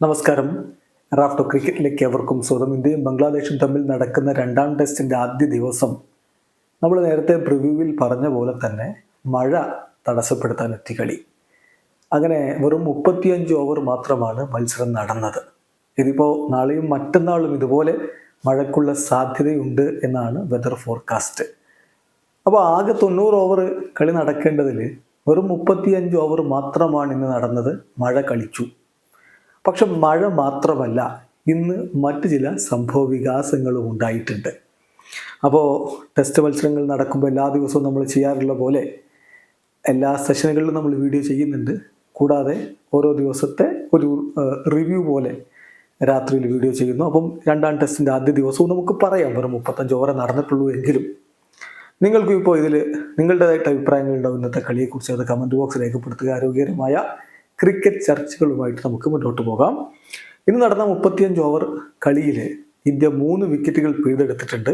നമസ്കാരം. റാഫ്റ്റോ ക്രിക്കറ്റിലേക്ക് എവർക്കും സ്വാഗതം. ഇന്ത്യയും ബംഗ്ലാദേശും തമ്മിൽ നടക്കുന്ന രണ്ടാം ടെസ്റ്റിന്റെ ആദ്യ ദിവസം നമ്മൾ നേരത്തെ പ്രിവ്യൂവിൽ പറഞ്ഞ പോലെ തന്നെ മഴ തടസ്സപ്പെടുത്താൻ എത്തി കളി. അങ്ങനെ വെറും മുപ്പത്തിയഞ്ച് ഓവർ മാത്രമാണ് മത്സരം നടന്നത്. ഇതിപ്പോൾ നാളെയും മറ്റന്നാളും ഇതുപോലെ മഴക്കുള്ള സാധ്യതയുണ്ട് എന്നാണ് വെതർ ഫോർകാസ്റ്റ് അപ്പോൾ ആകെ തൊണ്ണൂറ് ഓവർ കളി നടക്കേണ്ടതിൽ വെറും മുപ്പത്തിയഞ്ച് ഓവർ മാത്രമാണ് ഇന്ന് നടന്നത്. മഴ കളിച്ചു. പക്ഷെ മഴ മാത്രമല്ല ഇന്ന് മറ്റ് ചില സംഭവ വികാസങ്ങളും ഉണ്ടായിട്ടുണ്ട്. അപ്പോൾ ടെസ്റ്റ് മത്സരങ്ങൾ നടക്കുമ്പോൾ എല്ലാ ദിവസവും നമ്മൾ ചെയ്യാറുള്ള പോലെ എല്ലാ സെഷനുകളിലും നമ്മൾ വീഡിയോ ചെയ്യുന്നുണ്ട്. കൂടാതെ ഓരോ ദിവസത്തെ ഒരു റിവ്യൂ പോലെ രാത്രിയിൽ വീഡിയോ ചെയ്യുന്നു. അപ്പം രണ്ടാം ടെസ്റ്റിന്റെ ആദ്യ ദിവസവും നമുക്ക് പറയാം വെറും മുപ്പത്തഞ്ച് ഓവർ നടന്നിട്ടുള്ളൂ എങ്കിലും. നിങ്ങൾക്കും ഇപ്പോൾ ഇതിൽ നിങ്ങളുടേതായിട്ട് അഭിപ്രായങ്ങൾ ഉണ്ടാവും ഇന്നത്തെ കളിയെക്കുറിച്ച് അത് കമന്റ് ബോക്സ് രേഖപ്പെടുത്തുക. ആരോഗ്യകരമായ ക്രിക്കറ്റ് ചർച്ചകളുമായിട്ട് നമുക്ക് മുന്നോട്ട് പോകാം. ഇന്ന് നടന്ന മുപ്പത്തിയഞ്ച് ഓവർ കളിയിൽ ഇന്ത്യ മൂന്ന് വിക്കറ്റുകൾ പിഴുതെടുത്തിട്ടുണ്ട്.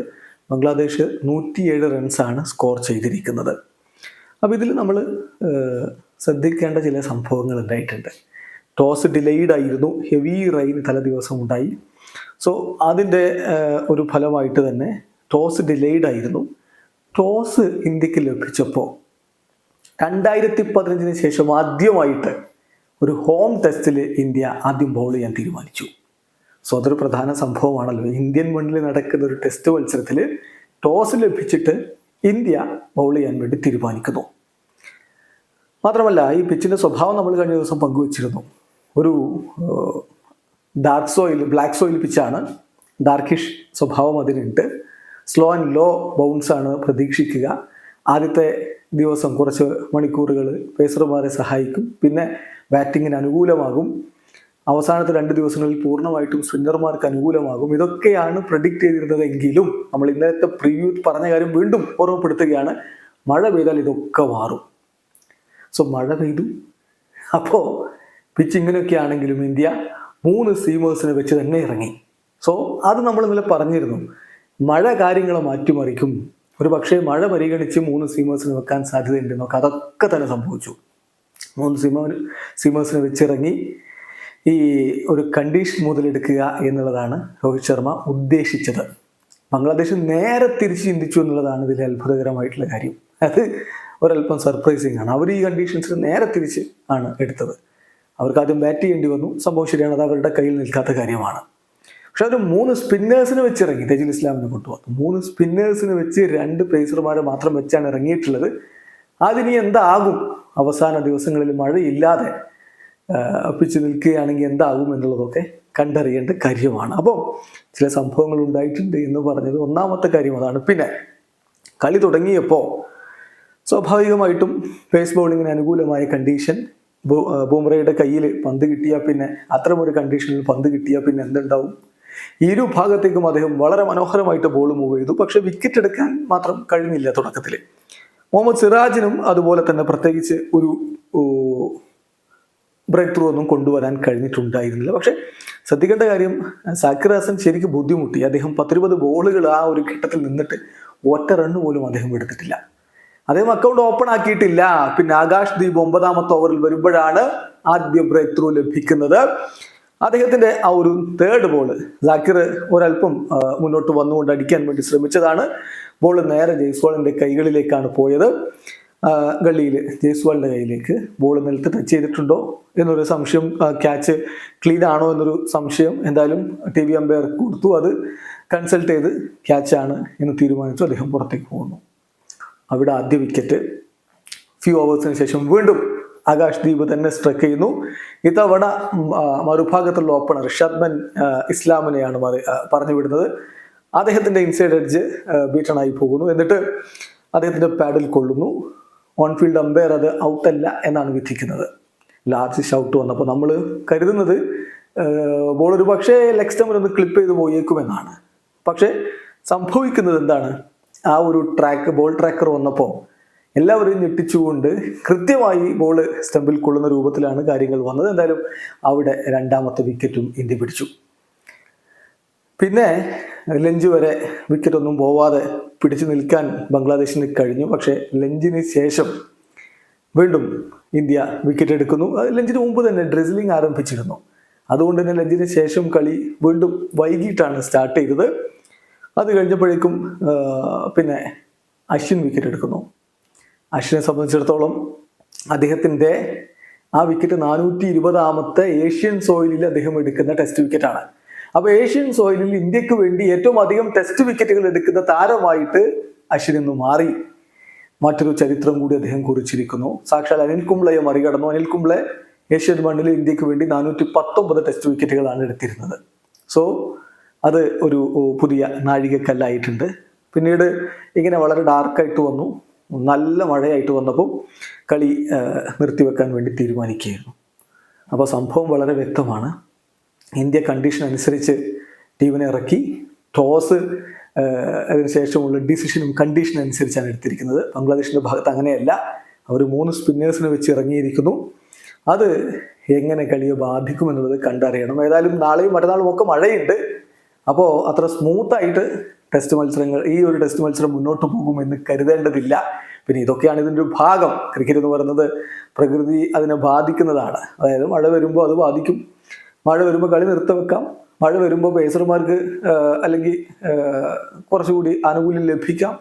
ബംഗ്ലാദേശ് നൂറ്റിയേഴ് റൺസാണ് സ്കോർ ചെയ്തിരിക്കുന്നത്. അപ്പോൾ ഇതിൽ നമ്മൾ ശ്രദ്ധിക്കേണ്ട ചില സംഭവങ്ങൾ ഉണ്ടായിട്ടുണ്ട്. ടോസ് ഡിലേഡ് ആയിരുന്നു. ഹെവി റെയിൻ തല ദിവസം ഉണ്ടായി. സോ അതിന്റെ ഒരു ഫലമായിട്ട് തന്നെ ടോസ് ഡിലേഡ് ആയിരുന്നു. ടോസ് ഇന്ത്യയ്ക്ക് ലഭിച്ചപ്പോൾ രണ്ടായിരത്തി പതിനഞ്ചിന് ശേഷം ആദ്യമായിട്ട് ഒരു ഹോം ടെസ്റ്റിൽ ഇന്ത്യ ആദ്യം ബോൾ ചെയ്യാൻ തീരുമാനിച്ചു. സോ അതൊരു പ്രധാന സംഭവമാണല്ലോ. ഇന്ത്യൻ മണ്ണിൽ നടക്കുന്ന ഒരു ടെസ്റ്റ് മത്സരത്തിൽ ടോസ് ലഭിച്ചിട്ട് ഇന്ത്യ ബൗൾ ചെയ്യാൻ വേണ്ടി തീരുമാനിക്കുന്നു. മാത്രമല്ല ഈ പിച്ചിന്റെ സ്വഭാവം നമ്മൾ കഴിഞ്ഞ ദിവസം പങ്കുവച്ചിരുന്നു. ഒരു ഡാർക്ക് സോയിൽ ബ്ലാക്ക് സോയിൽ പിച്ചാണ് ഡാർക്കിഷ് സ്വഭാവം അതിനുണ്ട്. സ്ലോ ആൻഡ് ലോ ബൗൺസ് ആണ് പ്രതീക്ഷിക്കുക. ആദ്യത്തെ ദിവസം കുറച്ച് മണിക്കൂറുകൾ പേസർമാരെ സഹായിക്കും. പിന്നെ ബാറ്റിങ്ങിന് അനുകൂലമാകും. അവസാനത്തെ രണ്ട് ദിവസങ്ങളിൽ പൂർണമായിട്ടും സ്പിന്നർമാർക്ക് അനുകൂലമാകും. ഇതൊക്കെയാണ് പ്രഡിക്റ്റ് ചെയ്തിരുന്നതെങ്കിലും നമ്മൾ ഇന്നലത്തെ പ്രിവ്യൂ പറഞ്ഞ കാര്യം വീണ്ടും ഓർമ്മപ്പെടുത്തുകയാണ്. മഴ പെയ്താൽ ഇതൊക്കെ മാറും. സോ മഴ പെയ്തു. അപ്പോൾ പിച്ച് ഇങ്ങനെയൊക്കെ ആണെങ്കിലും ഇന്ത്യ മൂന്ന് സീമേഴ്സിനെ വെച്ച് തന്നെ ഇറങ്ങി. സോ അത് നമ്മൾ ഇന്നലെ പറഞ്ഞിരുന്നു. മഴ കാര്യങ്ങളെ മാറ്റിമറിക്കും. ഒരു പക്ഷേ മഴ പരിഗണിച്ച് മൂന്ന് സ്വീമേഴ്സിന് വെക്കാൻ സാധ്യതയുണ്ട്. അതൊക്കെ തന്നെ സംഭവിച്ചു. മൂന്ന് സ്വീമ സീമേഴ്സിനെ വെച്ചിറങ്ങി ഈ ഒരു കണ്ടീഷൻ മുതലെടുക്കുക എന്നുള്ളതാണ് രോഹിത് ശർമ്മ ഉദ്ദേശിച്ചത്. ബംഗ്ലാദേശ് നേരെ തിരിച്ച് ചിന്തിച്ചു എന്നുള്ളതാണ് ഇതിലെ അത്ഭുതകരമായിട്ടുള്ള കാര്യം. അത് ഒരല്പം സർപ്രൈസിങ് ആണ്. അവർ ഈ കണ്ടീഷൻസിന് നേരെ തിരിച്ച് ആണ് എടുത്തത്. അവർക്ക് ആദ്യം ബാറ്റ് ചെയ്യേണ്ടി വന്നു. സംഭവം ശരിയാണ് അത് അവരുടെ കയ്യിൽ നിൽക്കാത്ത കാര്യമാണ്. പക്ഷെ അവർ മൂന്ന് സ്പിന്നേഴ്സിന് വെച്ച് ഇറങ്ങി തജിൽ ഇസ്ലാമിനെ കൊണ്ടുപോകും മൂന്ന് സ്പിന്നേഴ്സിന് വെച്ച് രണ്ട് പേസർമാരെ മാത്രം വെച്ചാണ് ഇറങ്ങിയിട്ടുള്ളത്. അതിനി എന്താകും? അവസാന ദിവസങ്ങളിൽ മഴയില്ലാതെ പിച്ച് നിൽക്കുകയാണെങ്കിൽ എന്താകും എന്നുള്ളതൊക്കെ കണ്ടറിയേണ്ട കാര്യമാണ്. അപ്പോൾ ചില സംഭവങ്ങൾ ഉണ്ടായിട്ടുണ്ട് എന്ന് പറഞ്ഞത് ഒന്നാമത്തെ കാര്യം അതാണ്. പിന്നെ കളി തുടങ്ങിയപ്പോൾ സ്വാഭാവികമായിട്ടും പേസ് ബോളിങ്ങിന് അനുകൂലമായ കണ്ടീഷൻ ബൂമറയുടെ കയ്യിൽ പന്ത് കിട്ടിയാൽ പിന്നെ അത്തരമൊരു കണ്ടീഷനിൽ പന്ത് കിട്ടിയാൽ പിന്നെ എന്തുണ്ടാവും? ഇരു ഭാഗത്തേക്കും അദ്ദേഹം വളരെ മനോഹരമായിട്ട് ബോൾ മൂവ് ചെയ്തു. പക്ഷെ വിക്കറ്റ് എടുക്കാൻ മാത്രം കഴിഞ്ഞില്ല തുടക്കത്തിൽ. മുഹമ്മദ് സിറാജിനും അതുപോലെ തന്നെ പ്രത്യേകിച്ച് ഒരു ബ്രേക്ക് ത്രൂ ഒന്നും കൊണ്ടുവരാൻ കഴിഞ്ഞിട്ടുണ്ടായിരുന്നില്ല. പക്ഷെ ശ്രദ്ധിക്കേണ്ട കാര്യം സാക്കിർ ഹാസൻ ശരിക്കും ബുദ്ധിമുട്ടി. അദ്ദേഹം പത്തിരുപത് ബോളുകൾ ആ ഒരു ഘട്ടത്തിൽ നിന്നിട്ട് ഒറ്റ റണ്ണ് പോലും അദ്ദേഹം എടുത്തിട്ടില്ല. അദ്ദേഹം അക്കൗണ്ട് ഓപ്പൺ ആക്കിയിട്ടില്ല. പിന്നെ ആകാശ് ദീപ് ഒമ്പതാമത്തെ ഓവറിൽ വരുമ്പോഴാണ് ആദ്യ ബ്രേക്ക് ത്രൂ ലഭിക്കുന്നത്. അദ്ദേഹത്തിന്റെ ആ ഒരു തേർഡ് ബോൾ ജാക്കിർ ഒരല്പം മുന്നോട്ട് വന്നുകൊണ്ട് അടിക്കാൻ വേണ്ടി ശ്രമിച്ചതാണ്. ബോൾ നേരെ ജയ്സ്വാളിന്റെ കൈകളിലേക്കാണ് പോയത്. ഗള്ളിയിൽ ജയ്സ്വാളിന്റെ കയ്യിലേക്ക് ബോൾ നിലത്ത് ടച്ച് ചെയ്തിട്ടുണ്ടോ എന്നൊരു സംശയം ക്യാച്ച് ക്ലീൻ ആണോ എന്നൊരു സംശയം എന്തായാലും ടി വി അമ്പയർ കൊടുത്തു. അത് കൺസൾട്ട് ചെയ്ത് ക്യാച്ചാണ് എന്ന് തീരുമാനിച്ചു. അദ്ദേഹം പുറത്തേക്ക് പോകുന്നു. അവിടെ ആദ്യ വിക്കറ്റ് ഫ്യൂ ഓവേഴ്സിന് ശേഷം വീണ്ടും ആകാശ് ദീപ് തന്നെ സ്ട്രക്ക് ചെയ്യുന്നു. ഇത്തവണ മറുഭാഗത്തുള്ള ഓപ്പണർ ഷബ്മൻ ഇസ്ലാമിനെയാണ് പറഞ്ഞു വിടുന്നത് അദ്ദേഹത്തിന്റെ ഇൻസൈഡ് എഡ്ജ് ബീറ്റണായി പോകുന്നു. എന്നിട്ട് അദ്ദേഹത്തിന്റെ പാഡിൽ കൊള്ളുന്നു. ഓൺ ഫീൽഡ് അമ്പയർ അത് ഔട്ടല്ല എന്നാണ് വിധിക്കുന്നത്. ലാർജ് ഷൗട്ട് വന്നപ്പോൾ നമ്മൾ കരുതുന്നത് ബോൾ ഒരു പക്ഷേ ലെഗ് സ്റ്റമ്പിൽ ഒന്ന് ക്ലിപ്പ് ചെയ്ത് പോയേക്കുമെന്നാണ്. പക്ഷേ സംഭവിക്കുന്നത് എന്താണ്? ആ ഒരു ട്രാക്ക് ബോൾ ട്രാക്കർ വന്നപ്പോൾ എല്ലാവരെയും ഞെട്ടിച്ചുകൊണ്ട് കൃത്യമായി ബോൾ സ്റ്റമ്പിൽ കൊള്ളുന്ന രൂപത്തിലാണ് കാര്യങ്ങൾ വന്നത്. എന്തായാലും അവിടെ രണ്ടാമത്തെ വിക്കറ്റും ഇന്ത്യ പിടിച്ചു. പിന്നെ ലഞ്ച് വരെ വിക്കറ്റൊന്നും പോവാതെ പിടിച്ചു നിൽക്കാൻ ബംഗ്ലാദേശിന് കഴിഞ്ഞു. പക്ഷേ ലഞ്ചിന് ശേഷം വീണ്ടും ഇന്ത്യ വിക്കറ്റ് എടുക്കുന്നു. ലഞ്ചിന് മുമ്പ് തന്നെ ഡ്രസ്ലിംഗ് ആരംഭിച്ചിരുന്നു. അതുകൊണ്ട് തന്നെ ലഞ്ചിന് ശേഷം കളി വീണ്ടും വൈകിട്ടാണ് സ്റ്റാർട്ട് ചെയ്തത്. അത് കഴിഞ്ഞപ്പോഴേക്കും പിന്നെ അശ്വിൻ വിക്കറ്റ് എടുക്കുന്നു. അശ്വിനെ സംബന്ധിച്ചിടത്തോളം അദ്ദേഹത്തിന്റെ ആ വിക്കറ്റ് നാനൂറ്റി ഇരുപതാമത്തെ ഏഷ്യൻ സോയിലിൽ അദ്ദേഹം എടുക്കുന്ന ടെസ്റ്റ് വിക്കറ്റാണ് അപ്പോൾ ഏഷ്യൻ സോയിലിൽ ഇന്ത്യയ്ക്ക് വേണ്ടി ഏറ്റവും അധികം ടെസ്റ്റ് വിക്കറ്റുകൾ എടുക്കുന്ന താരമായിട്ട് അശ്വിൻ ഇന്ന് മാറി. മറ്റൊരു ചരിത്രം കൂടി അദ്ദേഹം കുറിച്ചിരിക്കുന്നു. സാക്ഷാൽ അനിൽ കുംബ്ലയെ മറികടന്നു. അനിൽ കുംബ്ലെ ഏഷ്യൻ മണ്ണിൽ ഇന്ത്യയ്ക്ക് വേണ്ടി നാനൂറ്റി പത്തൊമ്പത് ടെസ്റ്റ് വിക്കറ്റുകളാണ് എടുത്തിരുന്നത്. സോ അത് ഒരു പുതിയ നാഴികക്കല്ലായിട്ടുണ്ട്. പിന്നീട് ഇങ്ങനെ വളരെ ഡാർക്കായിട്ട് വന്നു. നല്ല മഴയായിട്ട് വന്നപ്പോൾ കളി നിർത്തിവെക്കാൻ വേണ്ടി തീരുമാനിക്കുകയായിരുന്നു. അപ്പോൾ സംഭവം വളരെ വ്യക്തമാണ്. ഇന്ത്യ കണ്ടീഷൻ അനുസരിച്ച് ടീമിനെ ഇറക്കി. ടോസ് അതിനുശേഷമുള്ള ഡിസിഷനും കണ്ടീഷൻ അനുസരിച്ചാണ് എടുത്തിരിക്കുന്നത്. ബംഗ്ലാദേശിന്റെ ഭാഗത്ത് അങ്ങനെയല്ല. അവർ മൂന്ന് സ്പിന്നേഴ്സിനെ വെച്ച് ഇറങ്ങിയിരിക്കുന്നു. അത് എങ്ങനെ കളിയെ ബാധിക്കുമെന്നുള്ളത് കണ്ടറിയണം. ഏതായാലും നാളെയും മറ്റന്നാളും ഒക്കെ മഴയുണ്ട്. അപ്പോൾ അത്ര സ്മൂത്തായിട്ട് ടെസ്റ്റ് മത്സരങ്ങൾ ഈ ഒരു ടെസ്റ്റ് മത്സരം മുന്നോട്ട് പോകുമെന്ന് കരുതേണ്ടതില്ല. പിന്നെ ഇതൊക്കെയാണ് ഇതിന്റെ ഒരു ഭാഗം. ക്രിക്കറ്റ് എന്ന് പറയുന്നത് പ്രകൃതി അതിനെ ബാധിക്കുന്നതാണ്. അതായത് മഴ വരുമ്പോൾ അത് ബാധിക്കും. മഴ വരുമ്പോൾ കളി നിർത്തിവെക്കാം. മഴ വരുമ്പോൾ പേസർമാർക്ക് അല്ലെങ്കിൽ കുറച്ചുകൂടി ആനുകൂല്യം ലഭിക്കാം.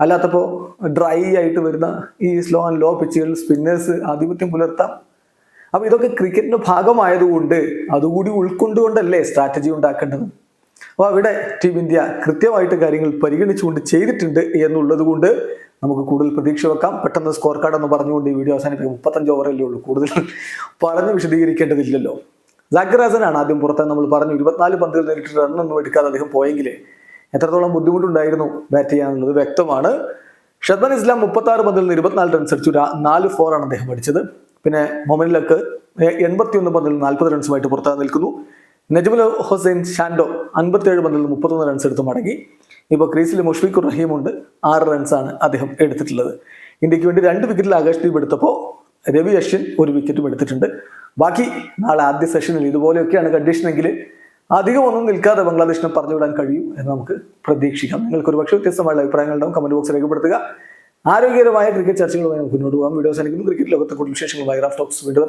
അല്ലാത്തപ്പോൾ ഡ്രൈ ആയിട്ട് വരുന്ന ഈ സ്ലോ ആൻഡ് ലോ പിച്ചുകളിൽ സ്പിന്നേഴ്സ് ആധിപത്യം പുലർത്താം. അപ്പോൾ ഇതൊക്കെ ക്രിക്കറ്റിന്റെ ഭാഗമായതുകൊണ്ട് അതുകൂടി ഉൾക്കൊണ്ടുകൊണ്ടല്ലേ സ്ട്രാറ്റജി ഉണ്ടാക്കേണ്ടത്? അപ്പോൾ അവിടെ ടീം ഇന്ത്യ കൃത്യമായിട്ട് കാര്യങ്ങൾ പരിഗണിച്ചുകൊണ്ട് ചെയ്തിട്ടുണ്ട് എന്നുള്ളത് കൊണ്ട് നമുക്ക് കൂടുതൽ പ്രതീക്ഷ വെക്കാം. പെട്ടെന്ന് സ്കോർ കാർഡ് എന്ന് പറഞ്ഞുകൊണ്ട് ഈ വീഡിയോ അവസാനിപ്പിക്കും മുപ്പത്തഞ്ച് ഓവറല്ലേ ഉള്ളൂ. കൂടുതൽ പറഞ്ഞ് വിശദീകരിക്കേണ്ടതില്ലല്ലോ. ജാഗ്രാസനാണ് ആദ്യം പുറത്ത്. നമ്മൾ പറഞ്ഞു ഇരുപത്തിനാല് പന്തുകൾ നേരിട്ട് റണ്ണൊന്നും എടുക്കാതെ അദ്ദേഹം പോയെങ്കിൽ എത്രത്തോളം ബുദ്ധിമുട്ടുണ്ടായിരുന്നു ബാറ്റ് ചെയ്യാന്നുള്ളത് വ്യക്തമാണ്. ഷദ്മൻ ഇസ്ലാം മുപ്പത്തി ആറ് പന്തിൽ നിന്ന് ഇരുപത്തിനാല് റൺസ് അടിച്ചു. നാല് ഫോറാണ് അദ്ദേഹം അടിച്ചത്. പിന്നെ മൊമനിലക്ക് എൺപത്തി ഒന്ന് പന്തിൽ നാൽപ്പത് റൺസുമായിട്ട് പുറത്താകാൻ നിൽക്കുന്നു. നജ്മുൽ ഹുസൈൻ ഷാൻഡോ അൻപത്തിയേഴ് പന്തിൽ മുപ്പത്തൊന്ന് റൺസ് എടുത്ത് മടങ്ങി. ഇപ്പോൾ ക്രീസിൽ മുഷ്ഫിഖുർ ഉണ്ട് ആറ് റൺസാണ് അദ്ദേഹം എടുത്തിട്ടുള്ളത്. ഇന്ത്യയ്ക്ക് വേണ്ടി രണ്ട് വിക്കറ്റിൽ ആകാശ് ദീപ് എടുത്തപ്പോൾ രവി അശ്വിൻ ഒരു വിക്കറ്റും എടുത്തിട്ടുണ്ട്. ബാക്കി നാളെ ആദ്യ സെഷനിൽ ഇതുപോലെയൊക്കെയാണ് കണ്ടീഷനെങ്കിൽ അധികം ഒന്നും നിൽക്കാതെ ബംഗ്ലാദേശിനെ പറഞ്ഞുവിടാൻ കഴിയും എന്ന് നമുക്ക് പ്രതീക്ഷിക്കാം. നിങ്ങൾക്ക് ഒരു പക്ഷേ വ്യത്യസ്തമായ അഭിപ്രായങ്ങളുണ്ടാവും കമന്റ് ബോക്സ് രേഖപ്പെടുത്തുക. ആരോഗ്യകരമായ ക്രിക്കറ്റ് ചർച്ചകളുമായി നമുക്ക് മുന്നോട്ട് പോകാം. വീഡിയോസ് എനിക്ക് ക്രിക്കറ്റ് ലോകത്തെ കൂടുതൽ വിശേഷങ്ങളുമായി റാഫ് ടോക്സ് വീണ്ടും